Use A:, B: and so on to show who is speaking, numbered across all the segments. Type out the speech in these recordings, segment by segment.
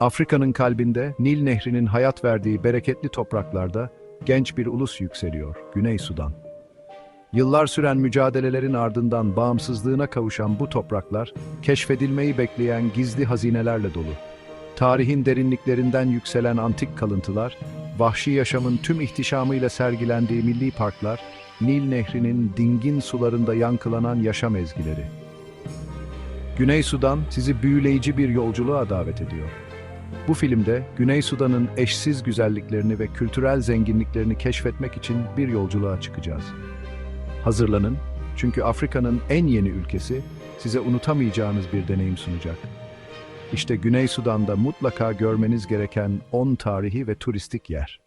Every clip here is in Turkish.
A: Afrika'nın kalbinde Nil Nehri'nin hayat verdiği bereketli topraklarda genç bir ulus yükseliyor, Güney Sudan. Yıllar süren mücadelelerin ardından bağımsızlığına kavuşan bu topraklar, keşfedilmeyi bekleyen gizli hazinelerle dolu. Tarihin derinliklerinden yükselen antik kalıntılar, vahşi yaşamın tüm ihtişamıyla sergilendiği milli parklar, Nil Nehri'nin dingin sularında yankılanan yaşam ezgileri. Güney Sudan sizi büyüleyici bir yolculuğa davet ediyor. Bu filmde Güney Sudan'ın eşsiz güzelliklerini ve kültürel zenginliklerini keşfetmek için bir yolculuğa çıkacağız. Hazırlanın çünkü Afrika'nın en yeni ülkesi size unutamayacağınız bir deneyim sunacak. İşte Güney Sudan'da mutlaka görmeniz gereken 10 tarihi ve turistik yer.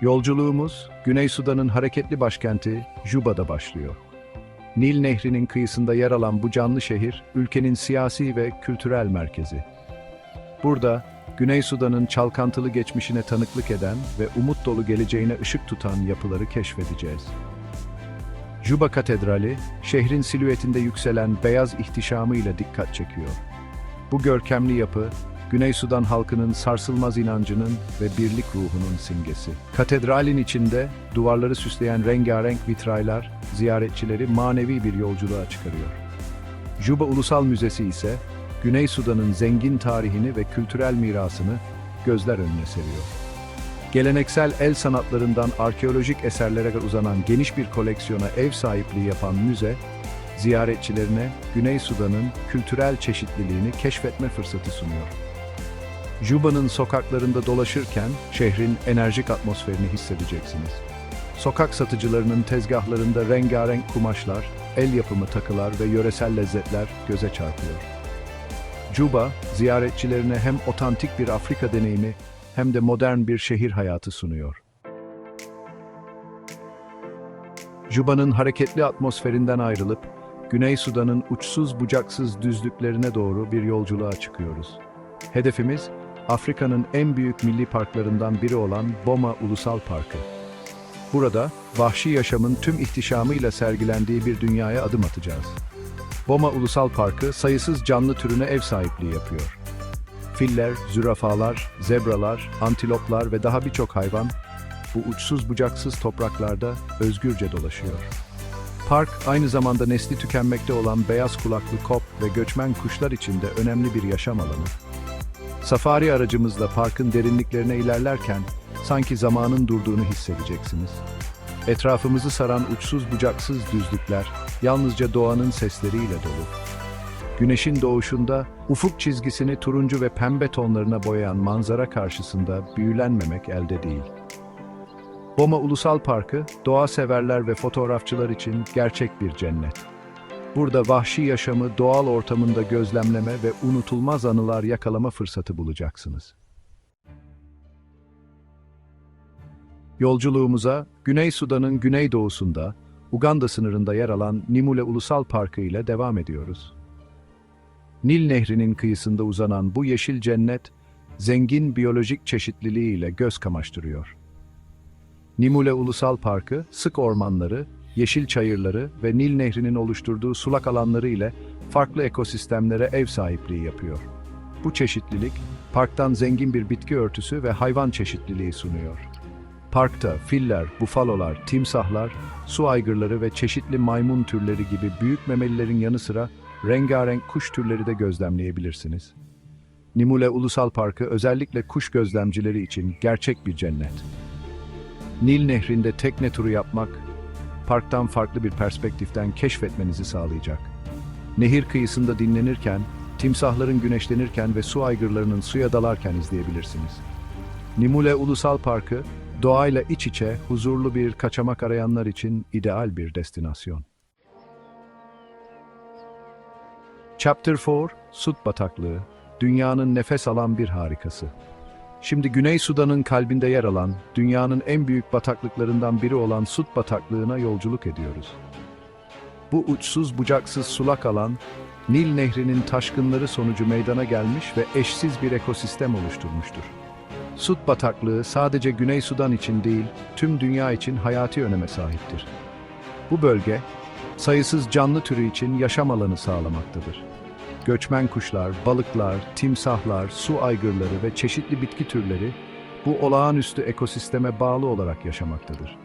A: Yolculuğumuz Güney Sudan'ın hareketli başkenti Juba'da başlıyor. Nil Nehri'nin kıyısında yer alan bu canlı şehir, ülkenin siyasi ve kültürel merkezi. Burada, Güney Sudan'ın çalkantılı geçmişine tanıklık eden ve umut dolu geleceğine ışık tutan yapıları keşfedeceğiz. Juba Katedrali, şehrin silüetinde yükselen beyaz ihtişamıyla dikkat çekiyor. Bu görkemli yapı, Güney Sudan halkının sarsılmaz inancının ve birlik ruhunun simgesi. Katedralin içinde duvarları süsleyen rengarenk vitraylar ziyaretçileri manevi bir yolculuğa çıkarıyor. Juba Ulusal Müzesi ise Güney Sudan'ın zengin tarihini ve kültürel mirasını gözler önüne seriyor. Geleneksel el sanatlarından arkeolojik eserlere kadar uzanan geniş bir koleksiyona ev sahipliği yapan müze, ziyaretçilerine Güney Sudan'ın kültürel çeşitliliğini keşfetme fırsatı sunuyor. Juba'nın sokaklarında dolaşırken şehrin enerjik atmosferini hissedeceksiniz. Sokak satıcılarının tezgahlarında rengarenk kumaşlar, el yapımı takılar ve yöresel lezzetler göze çarpıyor. Juba, ziyaretçilerine hem otantik bir Afrika deneyimi hem de modern bir şehir hayatı sunuyor. Juba'nın hareketli atmosferinden ayrılıp Güney Sudan'ın uçsuz bucaksız düzlüklerine doğru bir yolculuğa çıkıyoruz. Hedefimiz Afrika'nın en büyük milli parklarından biri olan Boma Ulusal Parkı. Burada vahşi yaşamın tüm ihtişamıyla sergilendiği bir dünyaya adım atacağız. Boma Ulusal Parkı sayısız canlı türüne ev sahipliği yapıyor. Filler, zürafalar, zebralar, antiloplar ve daha birçok hayvan bu uçsuz bucaksız topraklarda özgürce dolaşıyor. Park aynı zamanda nesli tükenmekte olan beyaz kulaklı kop ve göçmen kuşlar için de önemli bir yaşam alanı. Safari aracımızla parkın derinliklerine ilerlerken sanki zamanın durduğunu hissedeceksiniz. Etrafımızı saran uçsuz bucaksız düzlükler yalnızca doğanın sesleriyle dolu. Güneşin doğuşunda ufuk çizgisini turuncu ve pembe tonlarına boyayan manzara karşısında büyülenmemek elde değil. Boma Ulusal Parkı, doğa severler ve fotoğrafçılar için gerçek bir cennet. Burada vahşi yaşamı doğal ortamında gözlemleme ve unutulmaz anılar yakalama fırsatı bulacaksınız. Yolculuğumuza Güney Sudan'ın güneydoğusunda, Uganda sınırında yer alan Nimule Ulusal Parkı ile devam ediyoruz. Nil Nehri'nin kıyısında uzanan bu yeşil cennet, zengin biyolojik çeşitliliği ile göz kamaştırıyor. Nimule Ulusal Parkı, sık ormanları, yeşil çayırları ve Nil Nehri'nin oluşturduğu sulak alanları ile farklı ekosistemlere ev sahipliği yapıyor. Bu çeşitlilik, parktan zengin bir bitki örtüsü ve hayvan çeşitliliği sunuyor. Parkta filler, bufalolar, timsahlar, su aygırları ve çeşitli maymun türleri gibi büyük memelilerin yanı sıra rengarenk kuş türleri de gözlemleyebilirsiniz. Nimule Ulusal Parkı özellikle kuş gözlemcileri için gerçek bir cennet. Nil Nehri'nde tekne turu yapmak, parktan farklı bir perspektiften keşfetmenizi sağlayacak. Nehir kıyısında dinlenirken, timsahların güneşlenirken ve su aygırlarının suya dalarken izleyebilirsiniz. Nimule Ulusal Parkı, doğayla iç içe, huzurlu bir kaçamak arayanlar için ideal bir destinasyon. Chapter 4, Sut Bataklığı, dünyanın nefes alan bir harikası. Şimdi Güney Sudan'ın kalbinde yer alan, dünyanın en büyük bataklıklarından biri olan Sut Bataklığı'na yolculuk ediyoruz. Bu uçsuz bucaksız sulak alan, Nil Nehri'nin taşkınları sonucu meydana gelmiş ve eşsiz bir ekosistem oluşturmuştur. Sut Bataklığı sadece Güney Sudan için değil, tüm dünya için hayati öneme sahiptir. Bu bölge, sayısız canlı türü için yaşam alanı sağlamaktadır. Göçmen kuşlar, balıklar, timsahlar, su aygırları ve çeşitli bitki türleri bu olağanüstü ekosisteme bağlı olarak yaşamaktadır.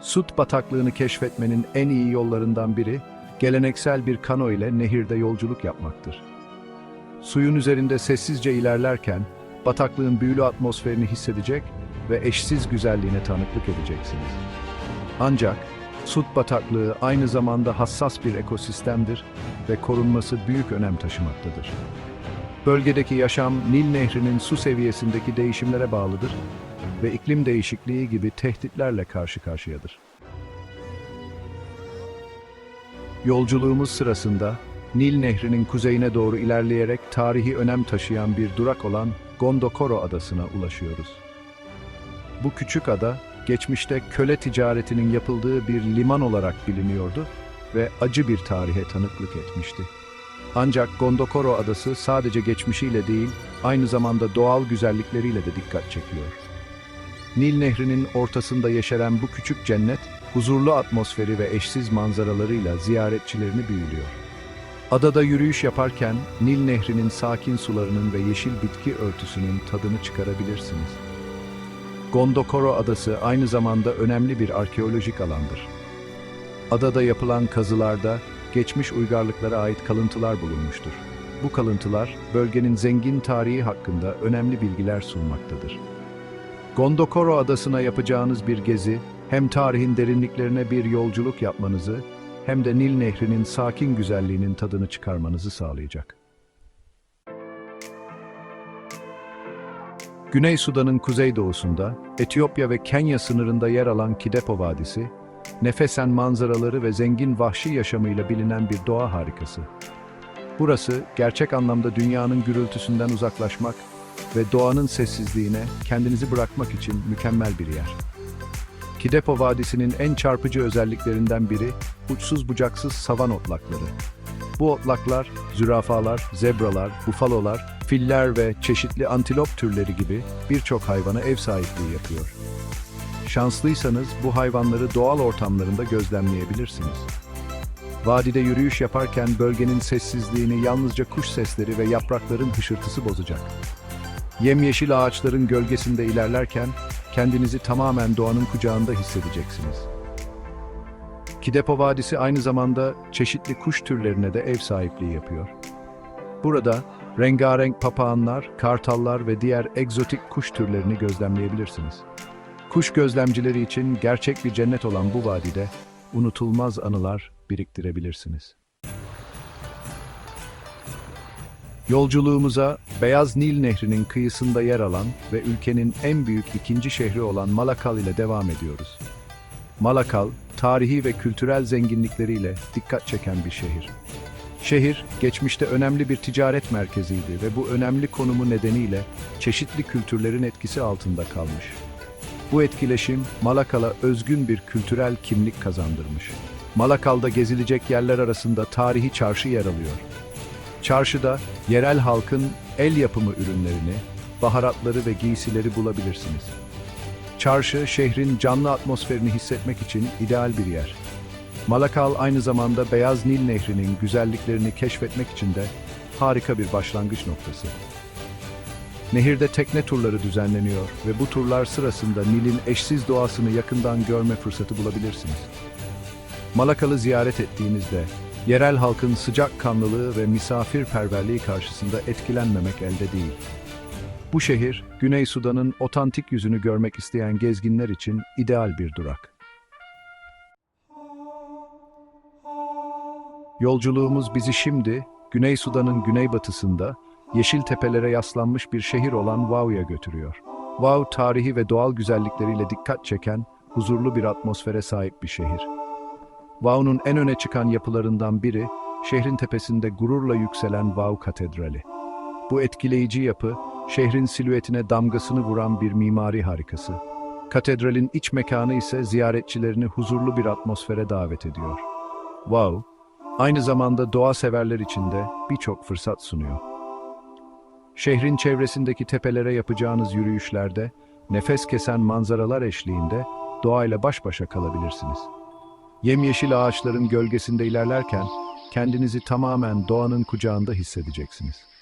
A: Sut bataklığını keşfetmenin en iyi yollarından biri, geleneksel bir kano ile nehirde yolculuk yapmaktır. Suyun üzerinde sessizce ilerlerken, bataklığın büyülü atmosferini hissedecek ve eşsiz güzelliğine tanıklık edeceksiniz. Ancak Sut bataklığı aynı zamanda hassas bir ekosistemdir ve korunması büyük önem taşımaktadır. Bölgedeki yaşam Nil Nehri'nin su seviyesindeki değişimlere bağlıdır ve iklim değişikliği gibi tehditlerle karşı karşıyadır. Yolculuğumuz sırasında Nil Nehri'nin kuzeyine doğru ilerleyerek tarihi önem taşıyan bir durak olan Gondokoro adasına ulaşıyoruz. Bu küçük ada, geçmişte köle ticaretinin yapıldığı bir liman olarak biliniyordu ve acı bir tarihe tanıklık etmişti. Ancak Gondokoro adası sadece geçmişiyle değil, aynı zamanda doğal güzellikleriyle de dikkat çekiyor. Nil Nehri'nin ortasında yeşeren bu küçük cennet, huzurlu atmosferi ve eşsiz manzaralarıyla ziyaretçilerini büyülüyor. Adada yürüyüş yaparken Nil Nehri'nin sakin sularının ve yeşil bitki örtüsünün tadını çıkarabilirsiniz. Gondokoro Adası aynı zamanda önemli bir arkeolojik alandır. Adada yapılan kazılarda geçmiş uygarlıklara ait kalıntılar bulunmuştur. Bu kalıntılar bölgenin zengin tarihi hakkında önemli bilgiler sunmaktadır. Gondokoro Adası'na yapacağınız bir gezi hem tarihin derinliklerine bir yolculuk yapmanızı hem de Nil Nehri'nin sakin güzelliğinin tadını çıkarmanızı sağlayacak. Güney Sudan'ın kuzeydoğusunda, Etiyopya ve Kenya sınırında yer alan Kidepo Vadisi, nefesen manzaraları ve zengin vahşi yaşamıyla bilinen bir doğa harikası. Burası, gerçek anlamda dünyanın gürültüsünden uzaklaşmak ve doğanın sessizliğine kendinizi bırakmak için mükemmel bir yer. Kidepo Vadisi'nin en çarpıcı özelliklerinden biri, uçsuz bucaksız savan otlakları. Bu otlaklar, zürafalar, zebralar, bufalolar, filler ve çeşitli antilop türleri gibi birçok hayvana ev sahipliği yapıyor. Şanslıysanız bu hayvanları doğal ortamlarında gözlemleyebilirsiniz. Vadide yürüyüş yaparken bölgenin sessizliğini yalnızca kuş sesleri ve yaprakların hışırtısı bozacak. Yemyeşil ağaçların gölgesinde ilerlerken kendinizi tamamen doğanın kucağında hissedeceksiniz. Kidepo Vadisi aynı zamanda çeşitli kuş türlerine de ev sahipliği yapıyor. Burada rengarenk papağanlar, kartallar ve diğer egzotik kuş türlerini gözlemleyebilirsiniz. Kuş gözlemcileri için gerçek bir cennet olan bu vadide unutulmaz anılar biriktirebilirsiniz. Yolculuğumuza Beyaz Nil Nehri'nin kıyısında yer alan ve ülkenin en büyük ikinci şehri olan Malakal ile devam ediyoruz. Malakal, tarihi ve kültürel zenginlikleriyle dikkat çeken bir şehir. Şehir, geçmişte önemli bir ticaret merkeziydi ve bu önemli konumu nedeniyle çeşitli kültürlerin etkisi altında kalmış. Bu etkileşim, Malakal'a özgün bir kültürel kimlik kazandırmış. Malakal'da gezilecek yerler arasında tarihi çarşı yer alıyor. Çarşıda yerel halkın el yapımı ürünlerini, baharatları ve giysileri bulabilirsiniz. Çarşı, şehrin canlı atmosferini hissetmek için ideal bir yer. Malakal aynı zamanda Beyaz Nil Nehri'nin güzelliklerini keşfetmek için de harika bir başlangıç noktası. Nehirde tekne turları düzenleniyor ve bu turlar sırasında Nil'in eşsiz doğasını yakından görme fırsatı bulabilirsiniz. Malakal'ı ziyaret ettiğinizde yerel halkın sıcakkanlılığı ve misafirperverliği karşısında etkilenmemek elde değil. Bu şehir, Güney Sudan'ın otantik yüzünü görmek isteyen gezginler için ideal bir durak. Yolculuğumuz bizi şimdi Güney Sudan'ın güneybatısında yeşil tepelere yaslanmış bir şehir olan Wau'ya götürüyor. Wau tarihi ve doğal güzellikleriyle dikkat çeken huzurlu bir atmosfere sahip bir şehir. Wau'nun en öne çıkan yapılarından biri şehrin tepesinde gururla yükselen Wau Katedrali. Bu etkileyici yapı şehrin silüetine damgasını vuran bir mimari harikası. Katedralin iç mekanı ise ziyaretçilerini huzurlu bir atmosfere davet ediyor. Wau, aynı zamanda doğa severler için de birçok fırsat sunuyor. Şehrin çevresindeki tepelere yapacağınız yürüyüşlerde, nefes kesen manzaralar eşliğinde doğayla baş başa kalabilirsiniz. Yemyeşil ağaçların gölgesinde ilerlerken, kendinizi tamamen doğanın kucağında hissedeceksiniz.